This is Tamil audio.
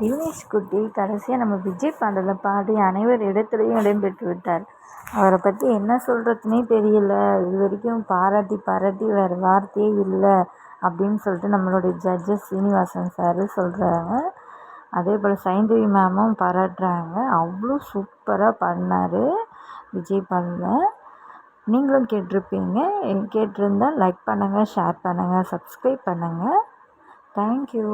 தினேஷ் குட்டி கடைசியாக நம்ம விஜய் பாடலில் பாடி அனைவர் இடத்துலையும் இடம்பெற்று விட்டார். அவரை பற்றி என்ன சொல்கிறதுனே தெரியல. இது வரைக்கும் பாராட்டி பாராட்டி வேறு வார்த்தையே இல்லை அப்படின்னு சொல்லிட்டு நம்மளுடைய ஜட்ஜஸ் சீனிவாசன் சார் சொல்கிறாங்க அதே போல் சைந்தவி மேமும் பாராட்டுறாங்க. அவ்வளோ சூப்பராக பாடினார் விஜய் பாடலில் நீங்களும் கேட்டிருப்பீங்க. கேட்டிருந்தால் லைக் பண்ணுங்கள் ஷேர் பண்ணுங்கள் சப்ஸ்கிரைப் பண்ணுங்கள் தேங்க்யூ